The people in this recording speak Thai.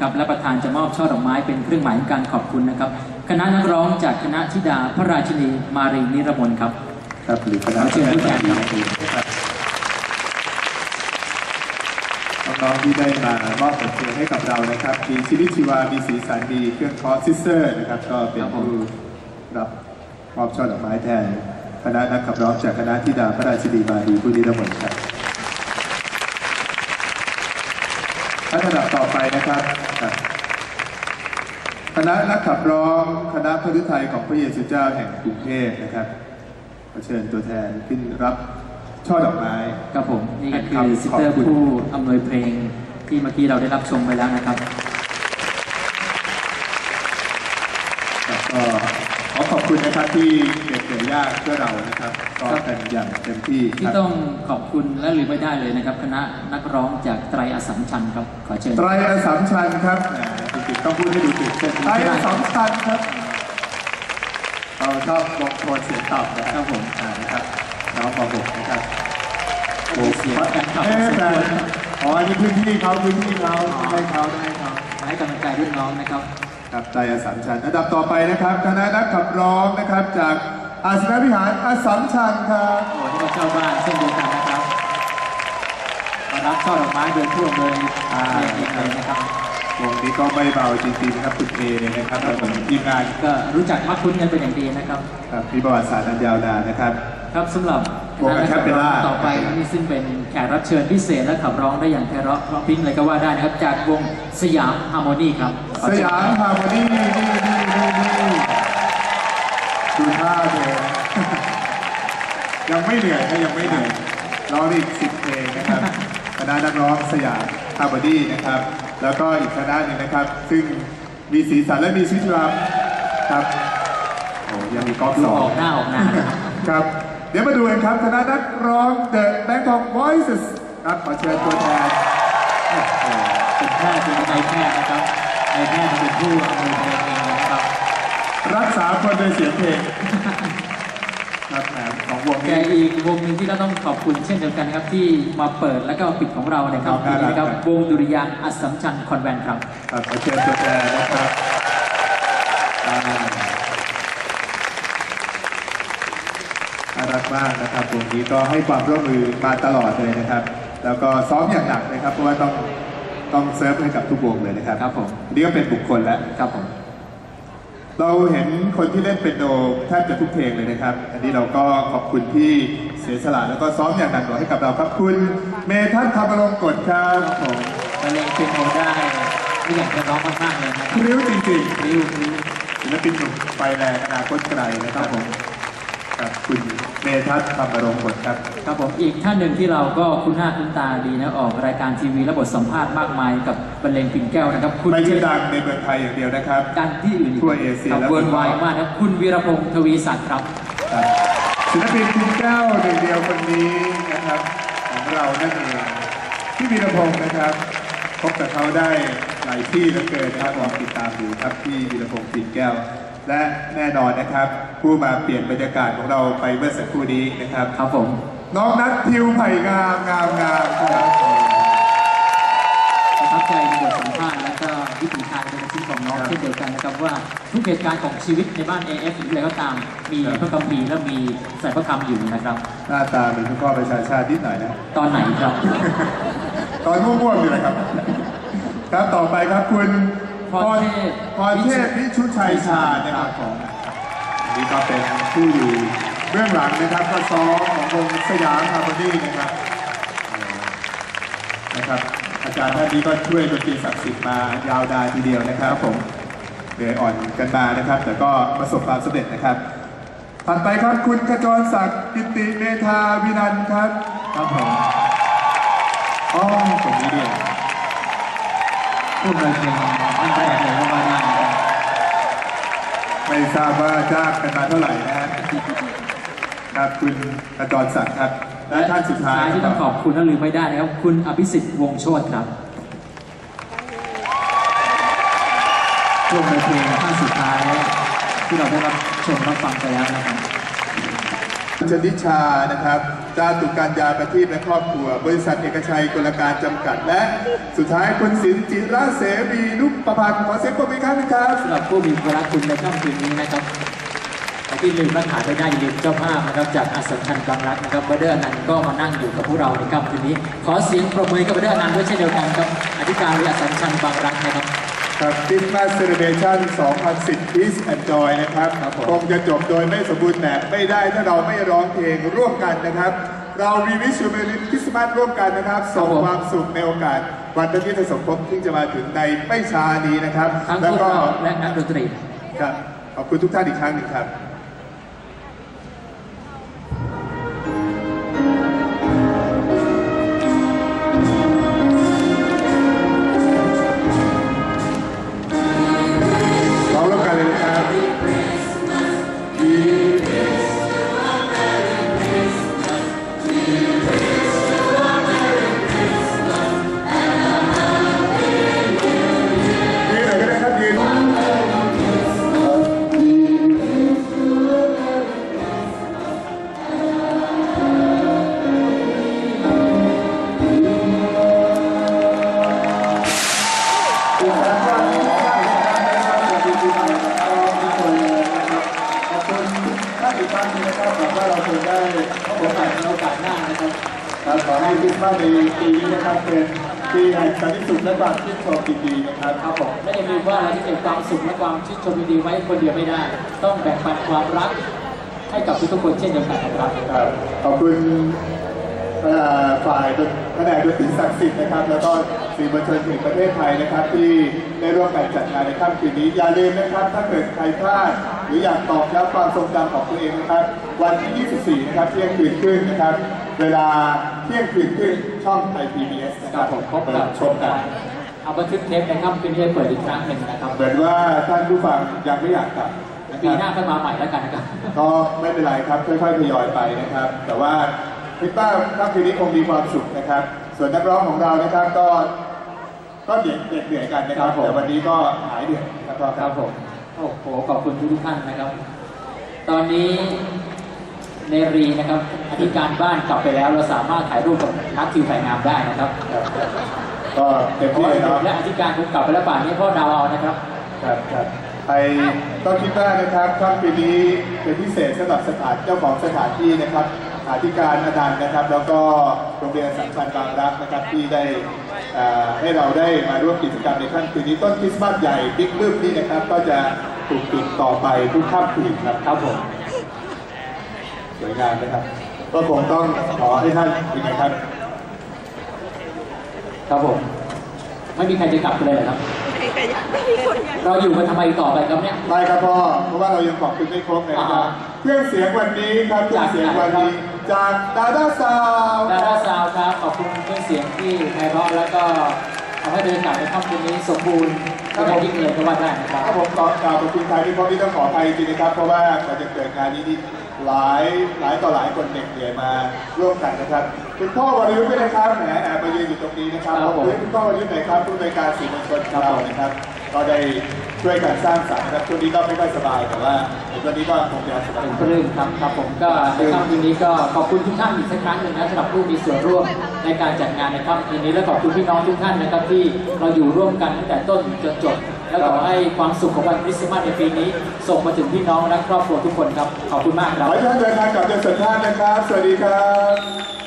ครับและประธานจะมอบช่อดอกไม้เป็นเครื่องหมายของการขอบคุณนะครับ คณะนักร้องจากคณะธิดาพระราชินีมารีนิรมนครับครับหรือคณะขอเชิญผู้แทนครับครับน้องๆที่ได้มามอบผลเพลงให้กับเรานะครับ มีชีวิตชีวา มีสีสันมีเครื่องคอซิสเตอร์นะครับ ก็เป็นผู้รับมอบช่อดอกไม้แทนคณะนักขับร้องจากคณะธิดาพระราชินีมารีผู้นิรมนต์ครับ ท่านระดับต่อไปนะครับครับคณะนักขับร้องคณะพระฤทัยของพระเยซูเจ้าแห่งกรุงเทพนะครับขอเชิญตัวแทนขึ้นรับช่อดอกไม้ครับผมนี่ก็คือซิสเตอร์ผู้อำนวยเพลงที่เมื่อกี้เราได้รับชมไปแล้วนะครับแล้วก็ข อขอบคุณนะครับที่เก็บเกี่ยวยากเพื่อเรานะครับก็กันอย่างเต็มที่คที่รับต้องขอบคุณและลืมไม่ได้เลยนะครับ คณะนักร้องจากไตรอสสัมชัญครับขอเชิญ ไตรอสสัมชัญครับแหมจริงๆต้องพูดให้ดูตื่นเต้นไตรอสสัมชัญครับ เราชอบลงโทนเสียงต่ำนะครับผมอ่านะครับน้องป .6 นะครับโอ้เสียงแฟนคลับเอ๊ะเสียงแต่คนอ๋ออันนี้พื้นที่เขาพื้นที่เขาให้เขาให้เขามาให้กำลังใจรุ่นน้องนะครับ ครับไตรอสสัมชัญอันดับต่อไปนะครับคณะนักขับร้องนะครับ จากอาสนวิหารอสสัมชัญครับโอ้นี่ก็เจ้าบ้านเช่นเดียวกันนะครับมารับช่อดอกไม้โดยทั่วเลยเพลงเองเลยนะครับวงนี้ก็ไม่เบาจริงๆนะครับคุณเอเนี่ยนะครับแล้วก็ทีมงานก็รู้จักมักคุ้นกันเป็นอย่างดีนะครับครับมีประวัติศาสตร์อันยาวนานนะครับ ครับสำหรับ วงคณะนักขับร้อง Acapella ต่อไปนี่ซึ่งเป็นแขกรับเชิญพิเศษและขับร้องได้อย่างไพเราะเพราะพริ้งเลยก็ว่าได้นะครับ จากวงสยามฮาร์โมนีครับขอสเชิญยามฮาร์โมนีนี่นี่นี่นี่ดูท่าเธอยังไม่เหนื่อยนะยังไม่เหนื่อยร้องอีกสิบเพลงนะครับคณะนักร้องสยามฮาร์โมนีนะครับ แล้วก็อีกคณะหนึ่งนะครับ ซึ่งมีสีสันและมีชีวิตชีวาครับโอ้ยังมีกอล์ฟดูสอองอกหน้าออกงานนะครับครับ เดี๋ยวมาดูกันครับคณะนักร้อง The Bangkok Voices ครับขอเชิญตัวแทนโอ้โหเป็นแพทย์เป็นนายแพทย์นะครับนายแพทย์เป็นผู้อำนวยเพลงเองนะครับรักษาคนโดยเสียงเพลงครับแหมของวงแกนี้ อีกวงหนึ่งที่เราต้องขอบคุณเช่นเดียวกันนะครับที่มาเปิดแล้วก็ปิดของเรานะครับครับทีนี้นะครับครับวงดุริยางค์อัสสัมชัญคอนแวนต์ครับ ครับขอเชิญตัวแทนนะครับอ่า น่ารักมากนะครับวงนี้ก็ให้ความร่วมมือมาตลอดเลยนะครับ แล้วก็ซ้อมอย่างหนักนะครับ เพราะว่าต้องต้องเซิร์ฟให้กับทุกวงเลยนะครับครับผมนี่ก็เป็นบุคคลแล้วครับผมเราเห็นคนที่เล่นเป็นโนแทบจะทุกเพลงเลยนะครับ อันนี้เราก็ขอบคุณที่เสียสละแล้วก็ซ้อมอย่างหนักหน่วงให้กับเราครับ คุณเมทัศน์ธรรมรงกฎครับครับผมบรรเลงเป็นโอได้ไม่อยากจะร้องมากๆเลยนะครับพริ้วจริงริ้วริ้วๆศิลปินหนุ่มไฟแรงอนาคตไกลนะครับผม ครับคุณเมทัศน์ธรรมรงกฎครับ ครับผมอีกท่านหนึ่งที่เราก็คุ้นหน้าคุ้นตาดีนะออกรายการทีวีและบทสัมภาษณ์มากมายกับบรรเลงปิ่นแก้วนะครับ คุณไม่ใช่ดังในเมืองไทยอย่างเดียวนะครับการที่อื่นทั่วเอเชียครับและเวิร์ลไวมากนะครับคุณวีรพงศ์ทวีศักดิ์ครับครับศิลปินคุณแก้วหนึ่งเดียวคนนี้นะครับของเรานั่นเองที่วีรพงศ์นะครับพบกับเขาได้หลายที่เหลือเกินนะครับลองติดตามดูครับที่วีรพงศ์ปิ่นแก้ว และแน่นอนนะครับ ผู้มาเปลี่ยนบรรยากาศของเราไปเมื่อสักครู่นี้นะครับ ครับผม น้องนัททิวไผ่งามงามงามครับประทับใจในบทสัมภาษณ์และก็วิถีทางในชีวิตของน้องเช่นเดียวกันนะครับว่าทุกเหตุการณ์ของชีวิตในบ้าน AF หรืออะไรก็ตาม มีพระคัมภีร์และมีใส่พระคำอยู่นะครับ หน้าตาเหมือนคุณพ่อประชาชาตินิดหน่อยนะ ตอนไหนครับ ตอนง่วงๆอยู่นะครับ ครับต่อไปครับคุณ พรเทพพรเทพวิชุชัยชาญนะครับผมอันนี้ก็เป็นผู้อยู่เบื้องหลังนะครับก็ซ้อมของวงสยามฮาร์โมนีนะครับนะครับอาจารย์ท่านนี้ก็ช่วยดนตรีศักดิ์สิทธิ์มายาวนานทีเดียวนะครับผมเหนื่อยอ่อนกันมานะครับ แต่ก็ประสบความสำเร็จนะครับถัดไปครับคุณขจรศักดิ์กิติเมธาวินันท์ครับครับผมอ๋อคนนี้เนี่ยพู ดเลยเพลงอันแรกเลยก็ว่าได้นะครับไม่ทราบว่าจ้างกันมาเท่าไหร่นะฮะครับคุณกระจรศักดิ์ครับและท่านสุดท้ายที่ต้องขอบคุณและลืมไม่ได้นะครับ คุณอภิสิทธิ์วงศ์โชติครับช่วงในเพลงท่านสุดท้ายที่เราได้รับชมรับฟังไปแล้วนะครับชนิชานะครับ จาตุการยาประทีปและครอบครัว บริษัทเอกชัยกลการจำกัด และสุดท้ายคุณสินจิระเสรีนุปประพันธ์ขอเสียงปรบมือครับนึงครับสำหรับผู้มีพระคุณในค่ำคืนนี้นะครับที่ลืมและขาดไม่ได้ยืมเจ้าภาพนะครับจากอัศชันบางรักนะครับบัเดอร์นันก็มานั่งอยู่กับพวกเราในค่ำคืนนี้ ขอเสียงปรบมือกับบัเดอร์นันด้วยเช่นเดียวกันครับอธิการบริษัทอัศชันบางรักนะครับ ครับ Christmas Celebration 2010 Peace and Joy นะครับครับผม คงจะจบโดยไม่สมบูรณ์แบบไม่ได้ถ้าเราไม่ร้องเพลงร่วมกันนะครับ เราวีวิชูเมลิคริสต์มาสร่วมกันนะครับส่งความสุขในโอกาส วันพระที่สมภพที่จะมาถึงในไม่ช้านี้นะครับ ทั้งแล้วพวกก็เราและนักดนตรี ครับขอบคุณทุกท่านอีกครั้งหนึ่งครับ ครับขอให้คริสต์มาสในปีนี้นะครับเป็นปีแห่งสันติสุขและความชื่นชมดีๆนะครับครับผมและอย่าลืมว่าเราจะเก็บความสุขและความชื่นชมดีๆไว้คนเดียวไม่ได้ ต้องแบ่งปันความรัก ให้กับทุกๆคนเช่นเดียวกันนะครับครับขอบคุณเอ่อฝ่ายแผนกดนตรีศักดิ์สิทธิ์นะครับ แล้วก็สื่อมวลชนแห่งประเทศไทยนะครับ ที่ได้ร่วมกันจัดงานในค่ำคืนนี้ อย่าลืมนะครับ ถ้าเกิดใครพลาดหรืออยากตอบย้ำความทรงจำของตัวเองนะครับ วันที่ 24 นะครับเที่ยงคืนครึ่งนะครับ เวลาเที่ยงคืนครึ่งช่องไทย PBS นะคครัรับบผมพบเปิกับดชมกันเอาบันทึกเทปนะครับคืนนี้เปิดอีกครั้งหนึ่งนะครับเหมือนว่าท่านผู้ฟังยังไม่อยากกลับนะคปีรับหน้าก็มาใหม่แล้วกันนะครับก็ไม่เป็นไรครับค่อยๆทยอยไปนะครับ แต่ว่าคิดว่าค่ำคืนนี้คงมีความสุขนะครับ ส่วนนักร้องของเรานะครับก็ก็เหนื่อยเหนื่อยกันนะครับครับผมแต่วันนี้ก็หายเหนื่อยนะครับครับผมโอ้โหขอบคุณทุกๆท่านนะครับ ตอนนี้ เนรีนะครับอธิการบ้านกลับไปแล้ว เราสามารถถ่ายรูปกับนักทิวไผ่งามได้นะครับครับก็เต็มเพราะที่ว่าเลยเนาะและอธิการคงกลับไปแล้วป่านนี้พ่อดาวเอานะครับครับครับไปต้องคิดว่านะครับค่ำคืนนี้เป็นพิเศษสำหรับสถานเจ้าของสถานที่นะครับอธิการอนันต์นะครับ แล้วก็โรงเรียนสัมพันธ์บางรักนะครับที่ได้เอ่อให้เราได้มาร่วมกิจกรรมในค่ำคืนนี้ต้นคริสต์มาสใหญ่บิ๊กบึ้มนี่นะครับ ก็จะถูกปิดต่อไปทุกค่ำคืนครับครับผม สวยงามนะครับ ก็คงต้องขอให้ท่านเป็นไงครับ ครับผม ไม่มีใครจะกลับไปเลยเหรอครับเราอยู่กันทำไมต่อไปครับเนี่ยไปครับพ่อเพราะว่าเรายังขอบคุณไม่ครบเลยนะครับ อ่าเครื่องเสียงวันนี้ครับเครื่องเสียงวันนี้จากดาด้าซาวดาราซาวครับขอบคุณเครื่องเสียงที่ไพเราะแล้วก็ทำให้บรรยากาศในค่ำคืนนี้สมบูรณ์ก็ได้ยิ่งเลยก็ว่าได้นะครับ ถ้าผมขอกล่าวขอบคุณไทยที่พร้อมที่ต้องขออภัยจริงๆนะครับ เพราะว่ากว่าจะเกิดงานนี้นี่ หลายหลายต่อหลายคนเหน็ดเหนื่อยมาร่วมกันนะครับ คุณพ่อวรยุทธ์ด้วยนะครับแหมแอบมายืนอยู่ตรงนี้นะครับครับขอบคุณคุณพ่อวรยุทธ์หน่อยครับผู้ในวยการสื่อมวลชนของเรานะครับ ก็ได้ช่วยกันสร้างสรรค์นะครับช่วงนี้ก็ไม่ค่อยสบายแต่ว่าเดี๋ยววันนี้ก็คงจะสบายเป็นปลื้มครับครับผมก็ในค่ำคืนนี้ก็ขอบคุณทุกท่านอีกสักครั้งหนึ่งนะสำหรับผู้มีส่วนร่วมในการจัดงานในค่ำคืนนี้และขอบคุณพี่น้องทุกท่านนะครับที่เราอยู่ร่วมกันตั้งแต่ต้นจนจบ และขอให้ความสุขของวันคริสต์มาสในปีนี้ ส่งมาถึงพี่น้องและครอบครัวทุกคนครับ ขอบคุณมากครับอให้ท่านเดินทางกลับเจสันท่านนะครับ สวัสดีครับ